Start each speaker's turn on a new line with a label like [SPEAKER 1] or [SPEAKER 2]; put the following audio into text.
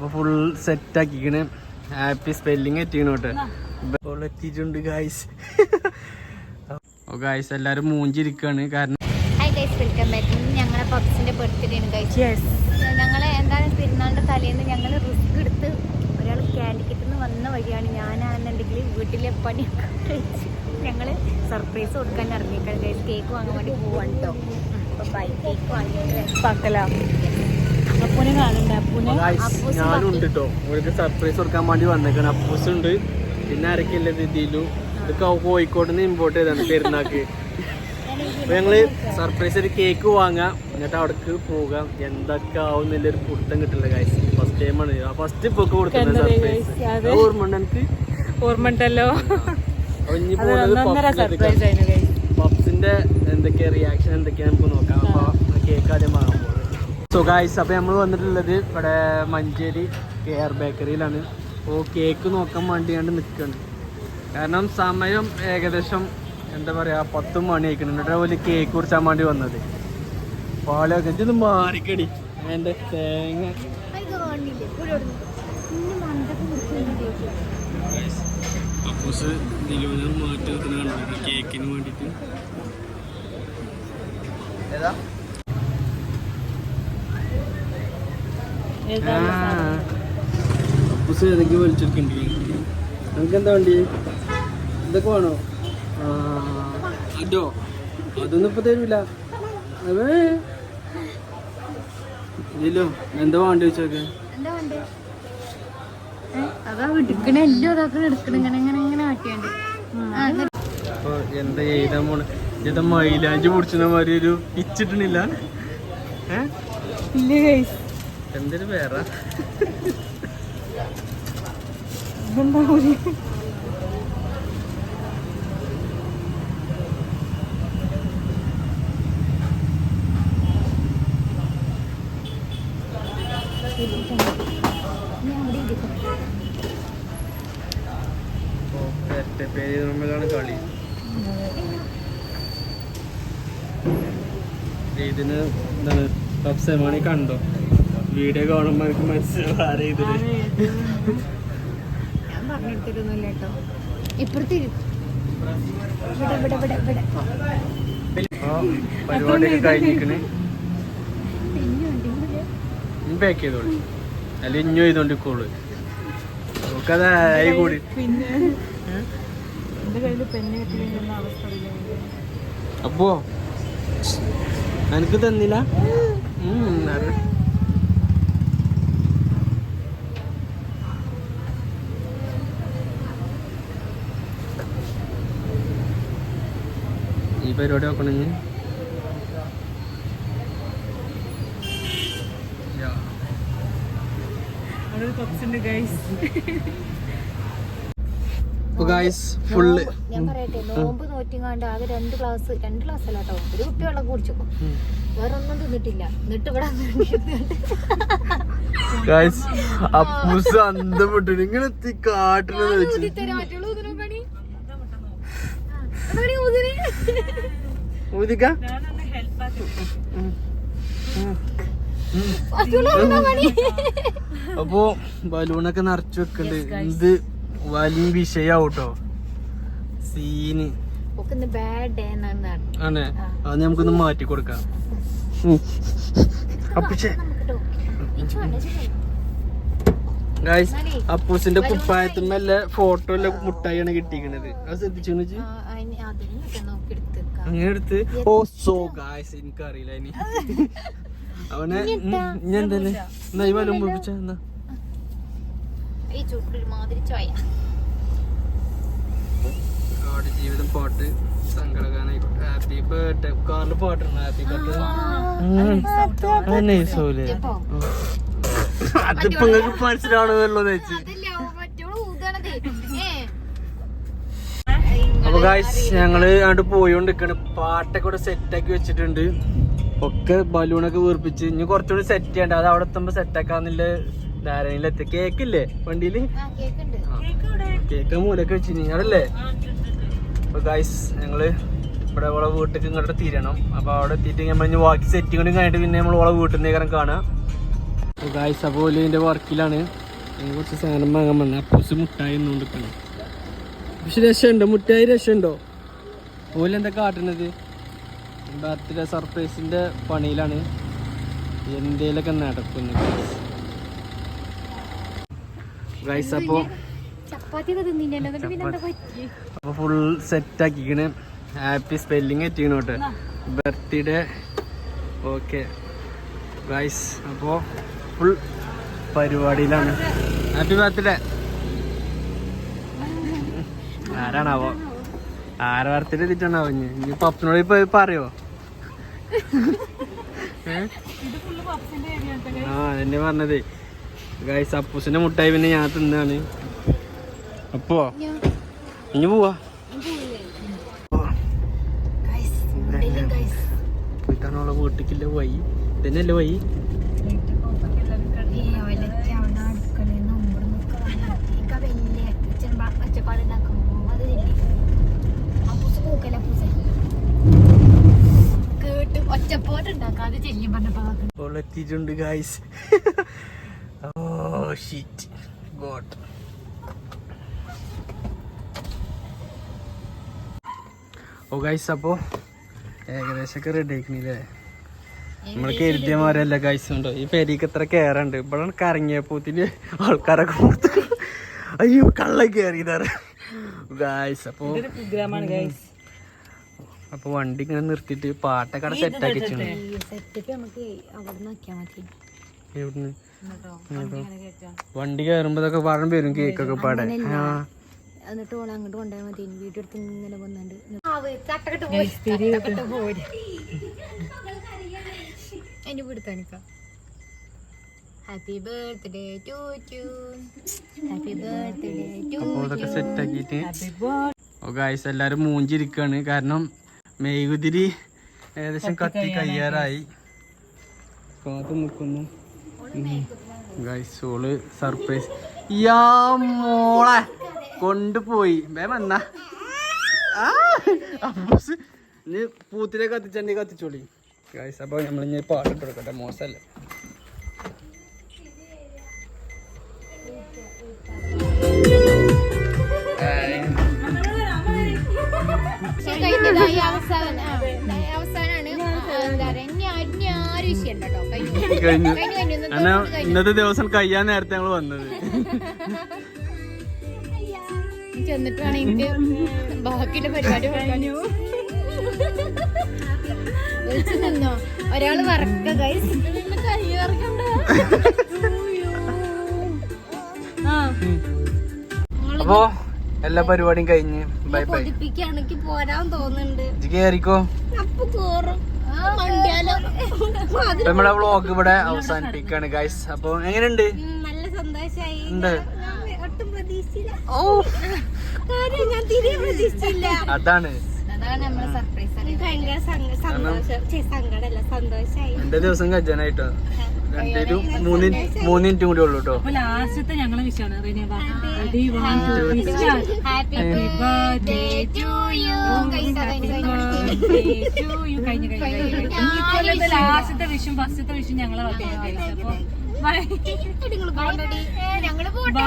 [SPEAKER 1] അപ്പൊ full set ആക്കിക്കണ്. Happy spelling എത്തിക്കണോട്ട് ഇപ്പോൾ എത്തിയിട്ടുണ്ട് ഗായ്സ് ഓ ഗായ്സ് എല്ലാരും മൂഞ്ചിരിക്കാണ്. കാരണം
[SPEAKER 2] ഞങ്ങളെ പബ്സിന്റെ ബർത്ത്ഡേ ആണ് ഗൈസ് ഞങ്ങളെ എന്താണ് പെരുന്നാളിന്റെ തലേന്ന് ഞങ്ങൾ റിസ്ക് എടുത്ത് ഒരാൾ കാലിക്കറ്റിൽ നിന്ന് വന്ന വഴിയാണ് ഞാനാണെന്നുണ്ടെങ്കിൽ വീട്ടിലെ പണിയൊക്കെ കഴിച്ച് ഞങ്ങൾ സർപ്രൈസ് കൊടുക്കാൻ ഇറങ്ങിയേക്കാണ് ഗൈസ് കേക്ക് വാങ്ങാൻ വേണ്ടി പോവാണ് കേട്ടോ അപ്പോൾ ബൈ കേക്ക് വാങ്ങിയിട്ട്
[SPEAKER 3] പക്കല അപ്പൂനെ അപ്പൂനെ
[SPEAKER 1] ഞാനും. കേട്ടോ സർപ്രൈസ് കൊടുക്കാൻ വേണ്ടി വന്നേക്കാണ്. അപ്പൂസ് ഉണ്ട്. പിന്നെ ആരൊക്കെയല്ലേ ദിദിയിലു ഇതൊക്കെ കോഴിക്കോട് നിന്ന് ഇമ്പോർട്ട് ചെയ്താണ് പെരുന്നാക്ക്. അപ്പൊ ഞങ്ങൾ സർപ്രൈസ് ഒരു കേക്ക് വാങ്ങാം. എന്നിട്ട് അവിടേക്ക് പോകാം. എന്തൊക്കെ ആവും എന്നുള്ളൊരു പുട്ടം കിട്ടില്ല കാര്യം ഫസ്റ്റ് ടൈം ആണ്. ഫസ്റ്റ് ഇപ്പൊ കൊടുക്കുന്ന
[SPEAKER 3] കണ്ടതേ
[SPEAKER 1] സർപ്രൈസ്
[SPEAKER 3] guys, അതെ.
[SPEAKER 1] ഓർമ്മ ഉണ്ട് എനിക്ക്
[SPEAKER 3] ഓർമ്മ ഉണ്ടല്ലോ
[SPEAKER 1] അപ്പൊ ഇനി പോകുന്നത്. പബ്സിന്റെ എന്തൊക്കെയാ റിയാക്ഷൻ എന്തൊക്കെയാ നമുക്ക് നോക്കാം. അപ്പൊ കേക്ക് ആദ്യം പോകുന്നത് സോ ഗായ്സ് അപ്പൊ നമ്മൾ വന്നിട്ടുള്ളത് ഇവിടെ മഞ്ചേരി കെ ആർ ബേക്കറിയിലാണ്. അപ്പോൾ കേക്ക് നോക്കാൻ വേണ്ടിയാണ്ട് നിൽക്കുകയാണ് കാരണം സമയം ഏകദേശം എന്താ പറയുക പത്ത് മണി ആയിക്കുന്നുണ്ട് എന്നിട്ട് പോലെ കേക്ക് കുറിച്ചാൻ വേണ്ടി വന്നത്. പാലൊക്കെ ഇത് മാറിക്കടി. എന്റെ തേങ്ങ. അപ്പൂസ് നിർത്തുന്ന കേക്കിന് വേണ്ടിയിട്ട്. ഏതാ? വലിച്ചെടുക്കണ്ടി? എന്താ വേണ്ടി? ഇതൊക്കെ വേണോ? ആ, അതോ അതൊന്നും ഇപ്പൊ തരൂല. അതേ. ഇതിലോ എന്താ വേണ്ടി വെച്ചോക്കെ അപ്പൊ എഴുതാൻ പോണ ഇത് മൈലാഞ്ചി പൊടിച്ചുന്ന മാതിരി ഒരു ഏ?
[SPEAKER 3] ഇല്ല.
[SPEAKER 1] എന്തൊരു
[SPEAKER 3] ഇതെന്താ ഒരു
[SPEAKER 1] പേര് ഇതിന് എന്താണ് പബ്സമാണി കണ്ടോ? വീഡിയോ കാണുമ്പോൾ എനിക്ക് മനസ്സിലാവും ആരെ
[SPEAKER 2] ഞാൻ പറഞ്ഞെടുത്തിരുന്നില്ല കേട്ടോ.
[SPEAKER 1] പരിപാടിയൊക്കെ കഴിഞ്ഞിരിക്കണ്. പാക്ക് ചെയ്തോളി. അല്ല ഇഞ്ഞു ചെയ്തോണ്ടിക്കോളൂ നമുക്കതായി കൂടി. അപ്പോ? എനിക്ക് തന്നില്ല? പരിപാടി നോക്കണെങ്കിൽ ഫുള്ള്
[SPEAKER 2] ഞാൻ പറയട്ടെ നോമ്പ് നോറ്റിങ്ങാണ്ട് ആകെ രണ്ട് ക്ലാസ് രണ്ട് ഗ്ലാസ് അല്ല കേട്ടോ ഒരു കുട്ടി വെള്ളം കുടിച്ചു. വേറെ ഒന്നും തിന്നിട്ടില്ല. എന്നിട്ട് ഇവിടെ
[SPEAKER 1] ഗായ്സ് അപ്പൂസ് അന്തം വിട്ടു. നിങ്ങൾ കാട്ടിലെന്ന് വെച്ച് ഊതിക്ക അപ്പോ ബലൂണൊക്കെ നിറച്ചു വെക്കണ്ട്. ഇത് വലിയ വിഷയാവട്ടോ. സീന്.
[SPEAKER 2] അതെ.
[SPEAKER 1] അത് നമുക്കൊന്ന് മാറ്റി കൊടുക്കാം അപ്പുച്ചേ
[SPEAKER 2] നമുക്ക് ഇച്ച് വേണ്ട, ഇച്ച് വേണ്ട.
[SPEAKER 1] ഗായ്സ് അപ്പൂസിന്റെ കുപ്പായത്തുമ്മല്ല ഫോട്ടോ എല്ലാം മുട്ടായിയാണ് കിട്ടിയിരിക്കണത് അത് ശ്രദ്ധിച്ചു. അങ്ങനെ എടുത്ത്. ഓ സോ ഗായ്സ് എനിക്കറിയില്ല ഇനി. അവനെ ഞാൻ തന്നെ എന്നാ ഈ വലും പൊപ്പിച്ച എന്നാ? ജീവിതം പാട്ട് സങ്കടകാനായിക്കോട്ടെ. ഹാപ്പി ബർത്ത്ഡേ കാറിൽ പാട്ടുണ്ട് ഹാപ്പി ബർത്ത്ഡേ നൈസോലെ അതിപ്പോ നിങ്ങൾക്ക് മനസ്സിലാവണമല്ലോ വെച്ച്. അപ്പൊ ഗായ്സ് ഞങ്ങൾ അങ്ങോട്ട് പോയോണ്ടിരിക്കണ്. പാട്ടൊക്കെ ഇവിടെ സെറ്റ് ആക്കി വെച്ചിട്ടുണ്ട്. ഒക്കെ ബലൂണൊക്കെ വീർപ്പിച്ച്. ഇനി കുറച്ചുകൂടി സെറ്റ് ചെയ്യണ്ട. അത് അവിടെ എത്തുമ്പോ സെറ്റ് ആക്കാന്നില്ല ധാരണയിലെത്തി. കേക്കില്ലേ
[SPEAKER 2] വണ്ടിയിൽ?
[SPEAKER 1] കേക്ക് മൂലൊക്കെ വെച്ചിനി അതല്ലേ? അപ്പൊ ഗായ്സ് ഞങ്ങൾ ഇവിടെ ഓളെ വീട്ടിലേക്ക് ഇങ്ങോട്ട് തിരണം അപ്പൊ അവിടെ എത്തിയിട്ട് നമ്മൾ ഇനി ബാക്കി സെറ്റിങ്ങും കഴിഞ്ഞിട്ട് പിന്നെ നമ്മൾ ഓളെ വീട്ടിൽ നിന്ന് കാണാം. ഗായ്സ് അപ്പോൾ ഇതിന്റെ വർക്കിലാണ്. കുറച്ച് സാധനം വാങ്ങാൻ വന്നത് അപ്പൂസ് മുട്ടായി നിന്നുകൊണ്ടിരിക്കണം പക്ഷെ രക്ഷയുണ്ടോ? മുട്ടായി രക്ഷയുണ്ടോ? ഓൽ എന്താ കാട്ടണത്? ബർത്ത്ഡേ സർപ്രൈസിന്റെ പണിയിലാണ്. എന്തേലൊക്കെ നടക്കുന്നത് ഗൈസ് അപ്പോൾ അപ്പോൾ ഫുൾ സെറ്റ് ആക്കിക്കണ്. ഹാപ്പി സ്പെല്ലിങ് എത്തിക്കണോട്ടെ ബർത്ത്ഡേ ഓക്കെ ഗൈസ് അപ്പോൾ ഫുൾ പരിപാടിയിലാണ്. ഹാപ്പി ബർത്ത്ഡേ ആരാണാവോ? ആരെ ബർത്ത്ഡേ എത്തിട്ടാണാവോ ഇനി? ഇനി പപ്പനോട് ഇപ്പൊ പറയോ? ആ എന്നെ പറഞ്ഞത്. ഗൈസ് അപ്പൂസിന്റെ മുട്ടായി പിന്നെ ഞാൻ തിന്നാണ്. അപ്പോ? ഇനി പോവാ. പോയിട്ടാണോളെ വീട്ടിക്കില്ല വഴി ഇതന്നെയല്ലേ വഴി
[SPEAKER 2] ഒച്ചപ്പാടുണ്ടാക്കാതെ ചെല്ലും പറഞ്ഞപ്പോ
[SPEAKER 1] അപ്പോൾ എത്തിയിട്ടുണ്ട് guys oh shit god oh guys അപ്പോൾ ഏകദേശമൊക്കെ റെഡി ആക്കണില്ലേ നമ്മൾ കരുതിയ മാരല്ല ഗൈസ് ഉണ്ടോ? ഈ പെരീക്ക് എത്ര കയറുണ്ട് ഇവിടെ കറങ്ങിയപ്പോത്തിന് ആൾക്കാരൊക്കെ പുറത്ത് അയ്യോ കള്ള കയറിയതാണ് ഗായ്സ് അപ്പോൾ അപ്പൊ വണ്ടി ഇങ്ങനെ നിർത്തിയിട്ട് പാട്ടൊക്കെ അവിടെ സെറ്റ് ആക്കി വെച്ചു
[SPEAKER 2] സെറ്റപ്പ് നമുക്ക് അവിടെ നോക്കിയാ മതി
[SPEAKER 1] എവിടുന്ന്? വണ്ടി കയറുമ്പോ ഇതൊക്കെ പറഞ്ഞു വരും കേക്കൊക്കെ പാടെ ആ.
[SPEAKER 2] എന്നിട്ട് ഓളെ അങ്ങോട്ട് കൊണ്ടുപോയാൽ മതി. വീഡിയോ എടുത്ത് ഇങ്ങനെ വന്നിട്ട്. എന്റെ വീട് കാണിക്കാം happy birthday to to happy birthday to
[SPEAKER 1] അപ്പോൾ ഇതൊക്കെ സെറ്റ് ആക്കിയിട്ട് ഓ ഗായ്സ് എല്ലാരും മൂഞ്ചിരിക്കാണ്. കാരണം മെയ്കുതിരി ഏകദേശം കത്തി കയ്യാറായി. കാത്തു നിൽക്കുന്നു ഗായ്സ് ഓൾ സർപ്രൈസ് യാ മോളെ കൊണ്ടുപോയി. വേ വന്ന. കത്തിച്ചണ്ടി കത്തിച്ചോളി. ഗായ്സ് അപ്പോൾ നമ്മളിങ്ങനെ പാട്ടിട്ട് കൊടുക്കട്ടെ. മോശമല്ലേ
[SPEAKER 2] കഴിഞ്ഞതായി അവസാനം. അവസാനാണ്. എന്താ പറയാ ഇനി ആ- ഇനി ആരും വിഷയം കേട്ടോ. കഴിഞ്ഞു.
[SPEAKER 1] കഴിഞ്ഞു.
[SPEAKER 2] ഇന്നത്തെ
[SPEAKER 1] കാരണം ഇന്നത്തെ ദിവസം കഴിയാൻ നേരത്തെ ഞങ്ങൾ വന്നത്.
[SPEAKER 2] ഇനി ചെന്നിട്ട് വേണം എനിക്ക് ബാക്കിയുള്ള പരിപാടി നോക്കാനു വിളിച്ചു നിന്നോ. ഒരാൾ വറക്ക
[SPEAKER 1] അപ്പോ എല്ലാ പരിപാടിയും കഴിഞ്ഞ്. ബൈ ബൈ
[SPEAKER 2] പോരാൻ തോന്നുന്നുണ്ട്.
[SPEAKER 1] കേറിക്കോ.
[SPEAKER 2] അപ്പൊ കേറും. മണ്ടിയാലോ
[SPEAKER 1] നമ്മുടെ വ്ളോഗ് ഇവിടെ അവസാനിപ്പിക്കാണ് ഗൈസ് അപ്പൊ എങ്ങനെയുണ്ട്?
[SPEAKER 2] നല്ല സന്തോഷായി.
[SPEAKER 1] ഉണ്ട്.
[SPEAKER 2] ഒട്ടും പ്രതീക്ഷിച്ചില്ല.
[SPEAKER 1] ഓ.
[SPEAKER 2] കാര്യം ഞാൻ തിരികെ പ്രതീക്ഷിച്ചില്ല.
[SPEAKER 1] അതാണ്.
[SPEAKER 2] അതാണ് നമ്മളെ സർപ്രൈസ് ഭയങ്കര സന്തോഷം. സങ്കടല്ല സന്തോഷായി.
[SPEAKER 1] എന്റെ ദിവസം കജ്ജനായിട്ടോ രണ്ടേരും മൂന്ന് മൂന്ന് മിനിറ്റും കൂടി ഉള്ളു കേട്ടോ
[SPEAKER 3] അപ്പൊ ലാസ്റ്റത്തെ ഞങ്ങളെ വിഷയമാണ്. കഴിഞ്ഞ ലാസ്റ്റത്തെ വിഷും ഫസ്റ്റത്തെ വിഷയം ഞങ്ങളെ
[SPEAKER 2] ഞങ്ങൾ പോട്ടെ